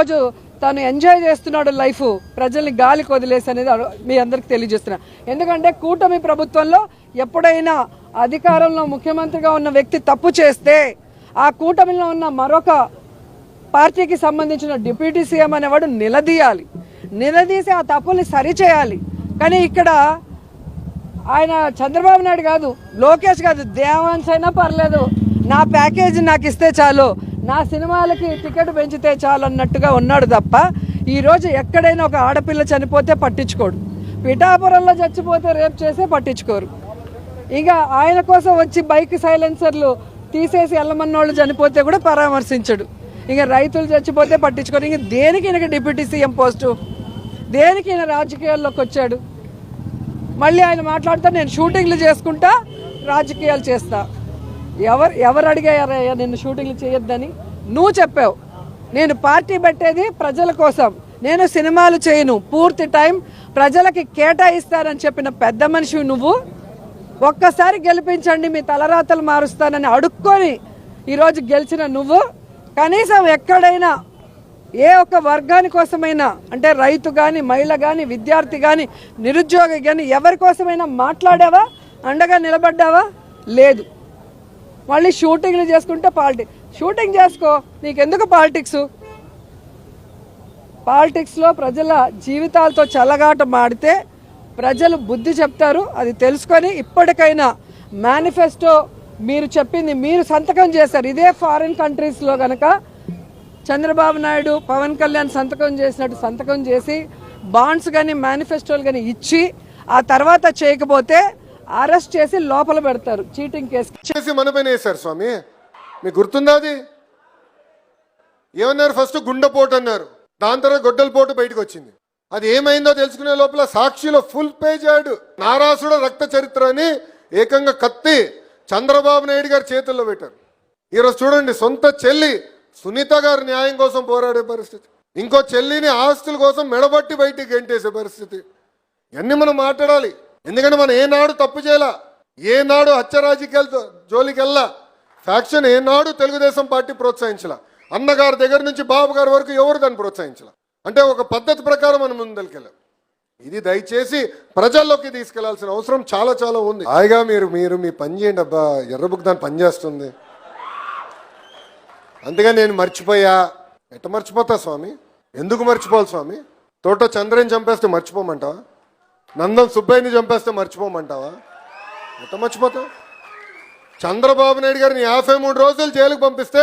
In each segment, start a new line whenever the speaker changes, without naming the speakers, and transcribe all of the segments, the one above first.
ఈరోజు తను ఎంజాయ్ చేస్తున్నాడు లైఫ్ ప్రజల్ని గాలికి వదిలేసి అనేది మీ అందరికి తెలియజేస్తున్నా. ఎందుకంటే కూటమి ప్రభుత్వంలో ఎప్పుడైనా అధికారంలో ముఖ్యమంత్రిగా ఉన్న వ్యక్తి తప్పు చేస్తే ఆ కూటమిలో ఉన్న మరొక పార్టీకి సంబంధించిన డిప్యూటీ సీఎం అనేవాడు నిలదీయాలి. నిలదీసి ఆ తప్పుల్ని సరిచేయాలి. కానీ ఇక్కడ ఆయన చంద్రబాబు నాయుడు కాదు లోకేష్ కాదు దేవాన్స్ అయినా పర్లేదు. నా ప్యాకేజ్ నాకు ఇస్తే చాలు. నా సినిమాలకి టికెట్ పెంచితే చాలు అన్నట్టుగా ఉన్నాడు తప్ప ఈరోజు ఎక్కడైనా ఒక ఆడపిల్ల చనిపోతే పట్టించుకోడు. పిఠాపురంలో చచ్చిపోతే రేపు చేసే పట్టించుకోరు. ఇంకా ఆయన కోసం వచ్చి బైక్ సైలెన్సర్లు తీసేసి వెళ్ళమన్నోళ్ళు చనిపోతే కూడా పరామర్శించడు. ఇంకా రైతులు చచ్చిపోతే పట్టించుకోరు. ఇంక దేనికి ఈయనకి డిప్యూటీ సీఎం పోస్టు? దేనికి ఈయన రాజకీయాల్లోకి వచ్చాడు? మళ్ళీ ఆయన మాట్లాడుతూ నేను షూటింగ్లు చేసుకుంటా రాజకీయాలు చేస్తా. ఎవరు ఎవరు అడిగారయ్యా నిన్ను షూటింగ్లు చేయొద్దని? నువ్వు చెప్పావు. నేను పార్టీ పెట్టేది ప్రజల కోసం. నేను సినిమాలు చేయను. పూర్తి టైం ప్రజలకి కేటాయిస్తానని చెప్పిన పెద్ద మనిషి నువ్వు. ఒక్కసారి గెలిపించండి మీ తలరాతలు మారుస్తానని అడుక్కొని ఈరోజు గెలిచిన నువ్వు. కనీసం ఎక్కడైనా ఏ ఒక్క వర్గాని కోసమైనా అంటే రైతు కానీ మహిళ కానీ విద్యార్థి కానీ నిరుద్యోగి కానీ ఎవరి కోసమైనా మాట్లాడావా? అండగా నిలబడ్డావా? లేదు. మళ్ళీ షూటింగ్లు చేసుకుంటే పాలిటిక్స్ షూటింగ్ చేసుకో నీకెందుకు పాలిటిక్స్? పాలిటిక్స్లో ప్రజల జీవితాలతో చల్లగాట మాడితే ప్రజలు బుద్ధి చెప్తారు అది తెలుసుకొని ఇప్పటికైనా మేనిఫెస్టో మీరు చెప్పింది మీరు సంతకం చేశారు. ఇదే ఫారిన్ కంట్రీస్లో కనుక చంద్రబాబు నాయుడు పవన్ కళ్యాణ్ సంతకం చేసినట్టు సంతకం చేసి బాండ్స్ కానీ మేనిఫెస్టోలు కానీ ఇచ్చి ఆ తర్వాత చేయకపోతే అరెస్ట్ చేసి లోపల పెడతారు చీటింగ్ కేసు.
చేసి మన వేశారు స్వామి. మీకు గుర్తుందా అది? ఏమన్నారు? ఫస్ట్ గుండెపోటు అన్నారు. దాని తర్వాత గొడ్డల పోటు బయటకు వచ్చింది. అది ఏమైందో తెలుసుకునే లోపల సాక్షిలో ఫుల్ పేజ్ ఆడు నారాసుడ రక్త చరిత్ర అని ఏకంగా కత్తి చంద్రబాబు నాయుడు గారి చేతుల్లో పెట్టారు. ఈరోజు చూడండి సొంత చెల్లి సునీత గారు న్యాయం కోసం పోరాడే పరిస్థితి. ఇంకో చెల్లిని ఆస్తుల కోసం మెడబట్టి బయటికి గెంటేసే పరిస్థితి. ఇవన్నీ మనం మాట్లాడాలి? ఎందుకంటే మనం ఏనాడు తప్పు చేయాల? ఏనాడు హత్య రాజకీయాలతో జోలికి వెళ్ళా ఫ్యాక్షన్ ఏనాడు తెలుగుదేశం పార్టీ ప్రోత్సహించాల. అన్నగారి దగ్గర నుంచి బాబు గారి వరకు ఎవరు దాన్ని ప్రోత్సహించాల? అంటే ఒక పద్ధతి ప్రకారం మనం ముందరికెళ్ళాం. ఇది దయచేసి ప్రజల్లోకి తీసుకెళ్ళాల్సిన అవసరం చాలా చాలా ఉంది. హాయిగా మీరు మీరు మీ పని చేయండి అబ్బా. ఎర్రబుక్ దాని పని చేస్తుంది. అందుకని నేను మర్చిపోయా. ఎట్ట మర్చిపోతా స్వామి? ఎందుకు మర్చిపోవాలి స్వామి? తోట చంద్రని చంపేస్తే మర్చిపోమంటావా? నందం సుబ్బయ్యని చంపేస్తే మర్చిపోమంటావా? ఎంత మర్చిపోతావు? చంద్రబాబు నాయుడు గారిని యాభై మూడు రోజులు జైలుకు పంపిస్తే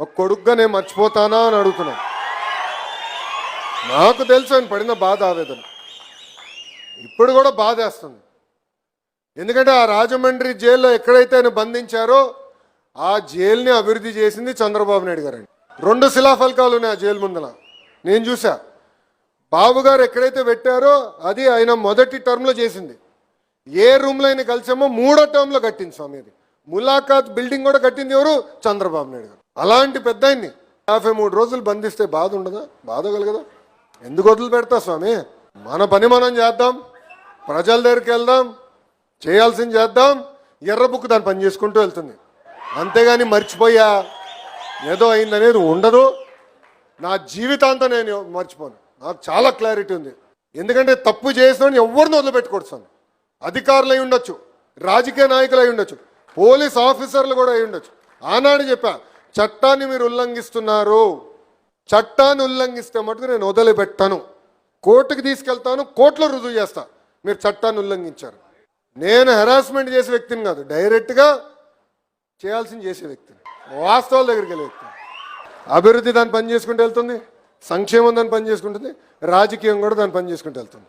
ఒక కొడుగ్గా నేను మర్చిపోతానా అని అడుగుతున్నాను నాకు తెలుసు ఆయన పడిన బాధ ఆవేదన. ఇప్పుడు కూడా బాధేస్తుంది ఎందుకంటే ఆ రాజమండ్రి జైల్లో ఎక్కడైతే ఆయన బంధించారో ఆ జైల్ని అభివృద్ధి చేసింది చంద్రబాబు నాయుడు గారు రెండు శిలాఫలకాలు ఉన్నాయి ఆ జైలు ముందల. నేను చూసా బాబు గారు ఎక్కడైతే పెట్టారో అది ఆయన మొదటి టర్మ్లో చేసింది. ఏ రూమ్లో ఆయన కలిసామో మూడో టర్మ్లో కట్టింది స్వామి అది ములాఖాత్ బిల్డింగ్ కూడా కట్టింది ఎవరు? చంద్రబాబు నాయుడు గారు. అలాంటి పెద్ద ఆయన్ని యాభై మూడు రోజులు బంధిస్తే బాధ ఉండదా? బాధ కలగదా? ఎందుకు వదిలి పెడతా స్వామి? మన పని మనం చేద్దాం. ప్రజల దగ్గరికి వెళ్దాం. చేయాల్సింది చేద్దాం. ఎర్ర బుక్ దాన్ని పని చేసుకుంటూ వెళ్తుంది. అంతేగాని మర్చిపోయా. ఏదో అయిందనేది ఉండదు. నా జీవితాంతం నేను మర్చిపోను. నాకు చాలా క్లారిటీ ఉంది. ఎందుకంటే తప్పు చేసిన ఎవరిని వదిలిపెట్టుకోవచ్చు స్వామి. అధికారులు అయి ఉండొచ్చు రాజకీయ నాయకులు అయి ఉండొచ్చు పోలీస్ ఆఫీసర్లు కూడా అయి ఉండొచ్చు. ఆనాడు చెప్పా చట్టాన్ని మీరు ఉల్లంఘిస్తున్నారు. చట్టాన్ని ఉల్లంఘిస్తే మటుకు నేను వదిలిపెట్టాను. కోర్టుకి తీసుకెళ్తాను కోర్టులో రుజువు చేస్తా. మీరు చట్టాన్ని ఉల్లంఘించారు. నేను హెరాస్మెంట్ చేసే వ్యక్తిని కాదు డైరెక్ట్గా చేయాల్సింది చేసే వ్యక్తిని. వాస్తవాల దగ్గరికి వెళ్ళే వ్యక్తిని. అభివృద్ధి దాన్ని పని చేసుకుంటూ వెళ్తుంది. సంక్షేమం దాన్ని పని చేసుకుంటుంది రాజకీయం కూడా దాన్ని పని చేసుకుంటూ వెళ్తుంది.